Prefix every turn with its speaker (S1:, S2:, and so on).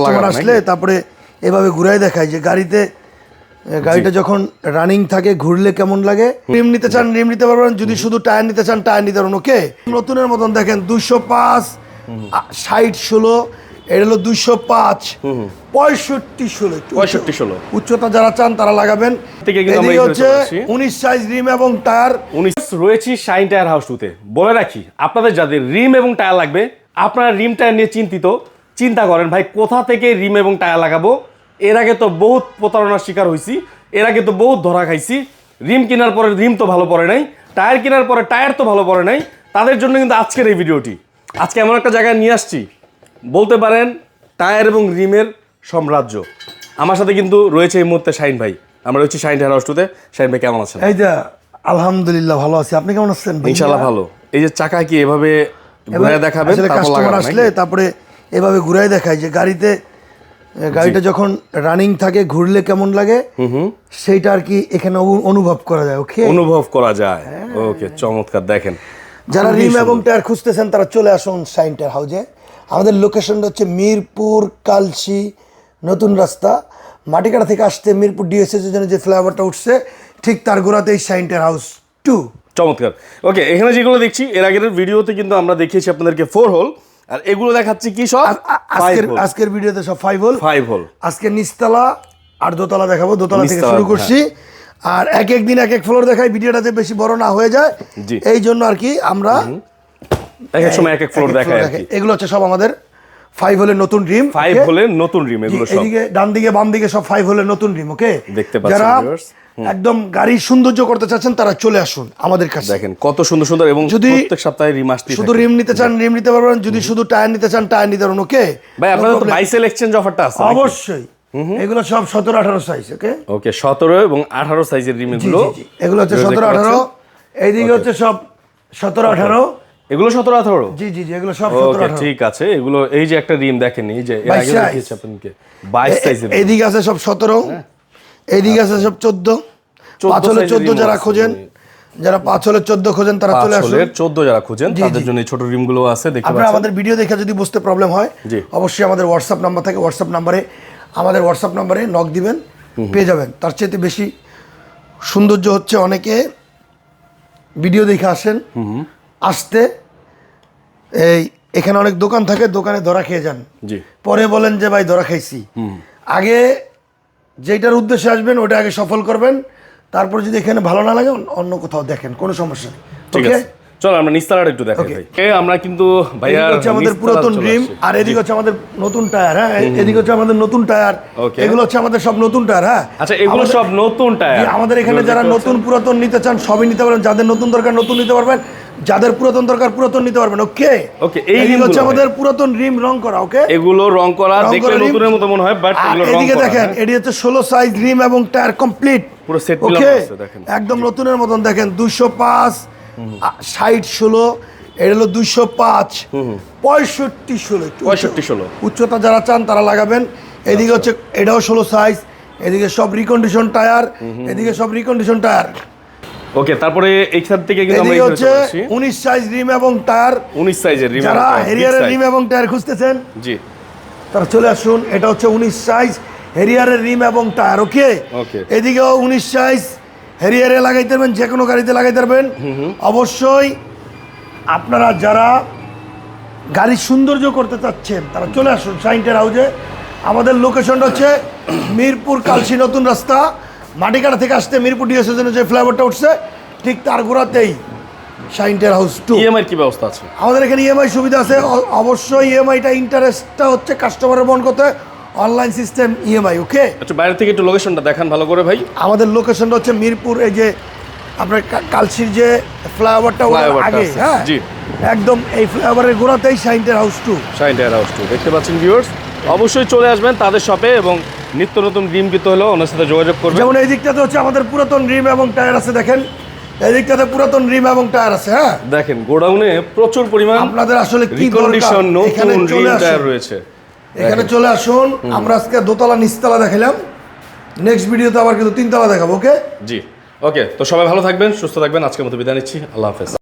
S1: Customer আসলে তারপরে এভাবে ঘুরাই দেখায় যে গাড়িতে গাড়িটা যখন রানিং থাকে ঘুরলে কেমন লাগে? রিম নিতে চান রিম নিতে পারবেন। যদি শুধু টায়ার নিতে চান টায়ার নিতে পারবেন ওকে নতুনের মতন দেখেন দুশো পাঁচ ষাট ষোলো এটা হলো দুশো পাঁচ পঁয়ষট্টি ষোলো
S2: 65 ষোলো।
S1: উচ্চতা যারা চান তারা লাগাবেন। হচ্ছে উনিশ সাইজ রিম এবং টায়ার
S2: উনিশ রয়েছি শাইন টায়ার হাউস টুতে বলে রাখি আপনাদের যাদের রিম এবং টায়ার লাগবে আপনারা রিম টায়ার নিয়ে চিন্তিত চিন্তা করেন ভাই কোথা থেকে রিম এবং টায়ার লাগাবো? এর আগে তো বহুত প্রতারণার শিকার হয়েছি এর আগে তো বহুত ধরা খাইছি। রিম কেনার পরে রিম তো ভালো পড়ে নাই টায়ার কেনার পরে টায়ার তো ভালো পড়ে নাই। তাদের জন্য কিন্তু আজকের এই ভিডিওটি। আজকে এমন একটা জায়গায় নিয়ে আসছি। বলতে পারেন টায়ার এবং রিমের সাম্রাজ্য। আমার সাথে কিন্তু রয়েছে এই মুহূর্তে শাইন ভাই। আমরা রয়েছি শাইন টায়ার হাউস টুতে শাইন ভাই কেমন আছেন?
S1: এই যে আলহামদুলিল্লাহ ভালো আছি। আপনি কেমন আছেন? ভাইয়া?
S2: ইনশাল্লাহ ভালো। এই যে চাকা কি এভাবে ঘুরে দেখাবেন তারপর
S1: আসলে তারপরে এভাবে ঘুরাই দেখায় যে গাড়িতে গাড়িটা যখন রানিং থাকে ঘুরলে কেমন লাগে সেইটা আর কি এখানে অনুভব করা যায় ওকে
S2: অনুভব করা যায়।
S1: হ্যাঁ।
S2: ওকে চমৎকার দেখেন।
S1: যারা রিম এবং টায়ার খুঁজতেছেন তারা চলে আসুন সাইন্টার হাউজে আমাদের লোকেশনটা হচ্ছে মিরপুর কালসি নতুন রাস্তা। মাটিকাটা থেকে আসতে মিরপুর ডিএসএস এর জন্য যে ফ্লাইওভারটা উঠছে ঠিক তার গোড়াতেই সাইন্টার হাউস টু
S2: চমৎকার। ওকে এখানে যেগুলো দেখছি এর আগের ভিডিওতে কিন্তু আমরা দেখিয়েছি আপনাদেরকে ফোর হোল আর এগুলো দেখাচ্ছি কি সব?
S1: আজকের আজকের ভিডিওতে সব ফাইভ হোল
S2: ফাইভ হোল
S1: আজকে নিচতলা আর দোতলা দেখাবো দোতলা থেকে শুরু করছি। আর এক এক দিন এক এক ফ্লোর দেখাই ভিডিওটা যে বেশি বড় না হয়ে যায়।
S2: জি।
S1: এই জন্য আর কি আমরা
S2: এক এক সময় এক এক ফ্লোর
S1: দেখাই। এগুলো হচ্ছে সব আমাদের ফাইভ হোলের নতুন রিম
S2: ফাইভ হোলের নতুন রিম এগুলো সব।
S1: এদিকে ডান দিকে বাম দিকে সব ফাইভ হোলের নতুন রিম ওকে
S2: দেখতে পাচ্ছেন
S1: যারা একদম গাড়ির সৌন্দর্য করতে চাচ্ছেন তারা চলে আসুন আমাদের কাছে।
S2: দেখেন কত সুন্দর সুন্দর এবং
S1: যদি
S2: প্রত্যেক সপ্তাহে রিম আসতে
S1: শুধু রিম নিতে চান রিম নিতে পারবেন যদি শুধু টায়ার নিতে চান টায়ার নিতে পারবেন ওকে
S2: ভাই আপনাদের তো বাইসেল এক্সচেঞ্জ অফারটা আছে?
S1: অবশ্যই। এগুলো সব সতেরো আঠারো সাইজ ওকে
S2: ওকে সতেরো এবং আঠারো সাইজের রিম এগুলো।
S1: এগুলো হচ্ছে সতেরো আঠারো? এইদিকে হচ্ছে সব সতেরো আঠারো।
S2: এগুলো সতেরো আঠারো?
S1: জি জি জি এগুলো সব সতেরো
S2: ঠিক আছে। এগুলো এই যে একটা রিম দেখেন এই যে এর আগে দেখিয়েছি আপনাকে। বাইশ সাইজের
S1: এইদিকে আছে সব সতেরো এইদিকে আছে সব চোদ্দ। পাঁচ হলে
S2: size এর
S1: চোদ্দ
S2: rim
S1: যারা খোঁজেন যারা পাঁচ হলে চোদ্দ খোঁজেন তারা চলে আসুন।
S2: আসলে চোদ্দ যারা খুঁজেন তাদের জন্য এই ছোট রিমগুলো আছে দেখতে
S1: আপনারা আমাদের ভিডিও দেখে যদি বুঝতে প্রবলেম হয়
S2: জি।
S1: অবশ্যই আমাদের হোয়াটসঅ্যাপ নাম্বার থাকে। হোয়াটসঅ্যাপ নাম্বারে আমাদের হোয়াটসঅ্যাপ নাম্বারে নক দিবেন পেয়ে যাবেন। তার চাইতে বেশি সৌন্দর্য হচ্ছে অনেকে ভিডিও দেখে আসেন আসতে এই এখানে অনেক দোকান থাকে দোকানে ধরা খেয়ে যান। পরে বলেন যে ভাই ধরা খাইছি। আগে যেটার উদ্দেশ্যে আসবেন ওটা আগে সফল করবেন। তারপর যদি এখানে ভালো না লাগে অন্য- কোথাও দেখেন কোনো সমস্যা নেই।
S2: ঠিক
S1: ওকে
S2: আছে। চলো আমরা নিস্তালাটা একটু দেখাই. ভাই। আমরা কিন্তু ভাইয়া
S1: হচ্ছে আমাদের পুরাতন
S2: চলে
S1: রিম
S2: আসছি।
S1: আর এদিকে হচ্ছে আমাদের নতুন টায়ার হ্যাঁ? এদিকে হচ্ছে আমাদের নতুন টায়ার। এগুলো হচ্ছে আমাদের সব নতুন টায়ার হ্যাঁ?
S2: আচ্ছা এগুলো সব নতুন টায়ার।
S1: আমাদের এখানে যারা নতুন পুরাতন নিতে চান সবই নিতে পারবেন। যাদের নতুন দরকার নতুন নিতে পারবেন। যাদের পুরাতন দরকার পুরাতন নিতে পারবেন ওকে
S2: ওকে এই
S1: হচ্ছে আমাদের পুরাতন রিম রং করা ওকে
S2: এগুলো রং করা দেখলে নতুনের মতো মনে হয় বাট এগুলো রং
S1: এদিকে দেখেন
S2: হ্যাঁ।
S1: এটি হচ্ছে ষোলো সাইজ রিম এবং টায়ার কমপ্লিট
S2: পুরো মিলানো
S1: ওকে
S2: আছে, দেখেন।
S1: একদম নতুনের মতন দেখেন দুশো পাঁচ ষাট ষোলো এটা হলো দুশো পাঁচ পঁয়ষট্টি ষোলো একটু উচ্চ-
S2: 65 ষোলো।
S1: উচ্চতা যারা চান তারা লাগাবেন। এদিকে হচ্ছে এটাও ষোলো সাইজ এদিকে সব রিকন্ডিশন টায়ার এদিকে সব রিকন্ডিশন টায়ার
S2: ওকে তারপরে এইখান থেকে কিন্তু আমরা
S1: হচ্ছে
S2: চলে আসছি
S1: উনিশ সাইজ রিম এবং টায়ার
S2: 19 সাইজের রিম
S1: যারা হেরিয়ারের রিম এবং টায়ার খুঁজতেছেন
S2: জি।
S1: তারা চলে আসুন এটা হচ্ছে উনিশ সাইজ হেরিয়ারের রিম এবং টায়ার ওকে
S2: Okay.
S1: এদিকেও উনিশ সাইজ হেরিয়ারে লাগাইতে পারবেন যে কোনো গাড়িতে লাগাইতে পারবেন। অবশ্যই আপনারা যারা গাড়ির সৌন্দর্য করতে চাচ্ছেন তারা চলে আসুন সাইন্টের হাউজে আমাদের লোকেশনটা হচ্ছে মিরপুর কালসি নতুন রাস্তা। মাটিকাটা থেকে আসতে মিরপুর ডিএসএর জন্য যে ফ্লাইওভারটা উঠছে ঠিক তার গোড়াতেই সাইন্টের হাউস টু
S2: ইএমআই কি ব্যবস্থা আছে?
S1: আমাদের এখানে ইএমআই সুবিধা আছে। অবশ্যই ইএমআইটা ইন্টারেস্টটা হচ্ছে কাস্টমারের বহন করতে। অনলাইন সিস্টেম ইএমআই ওকে
S2: আচ্ছা বাইরে থেকে একটু লোকেশনটা দেখান ভালো করে ভাই।
S1: আমাদের লোকেশনটা হচ্ছে মিরপুর এই যে আপনার কালসির যে ফ্লাইওভারটা আগে হ্যাঁ?
S2: জি।
S1: একদম এই ফ্লাইওভারের গোড়াতেই সাইন্টের house two
S2: Shine tyre house two দেখতে পাচ্ছেন ভিউয়ার্স অবশ্যই চলে আসবেন তাদের শপে এবং নিত্য নতুন রিম কিনতে হলেও ওনার সাথে যোগাযোগ করবে
S1: যেমন এই দিকটাতে হচ্ছে আমাদের পুরাতন রিম এবং টায়ার আছে দেখেন। এই দিকটাতে পুরাতন রিম এবং টায়ার আছে হ্যাঁ?
S2: দেখেন গোডাউনে প্রচুর পরিমাণ
S1: আপনাদের আসলে কি এখানে
S2: নতুন রিম টায়ার রয়েছে।
S1: এখানে চলে আসুন। আমরা আজকে দোতলা নিচতলা দেখালাম নেক্সট ভিডিওতে আবার কিন্তু তিনতলা দেখাবো ওকে
S2: জি। ওকে তো সবাই ভালো থাকবেন সুস্থ থাকবেন। আজকের মতো বিদায় নিচ্ছি। আল্লাহ হাফেজ।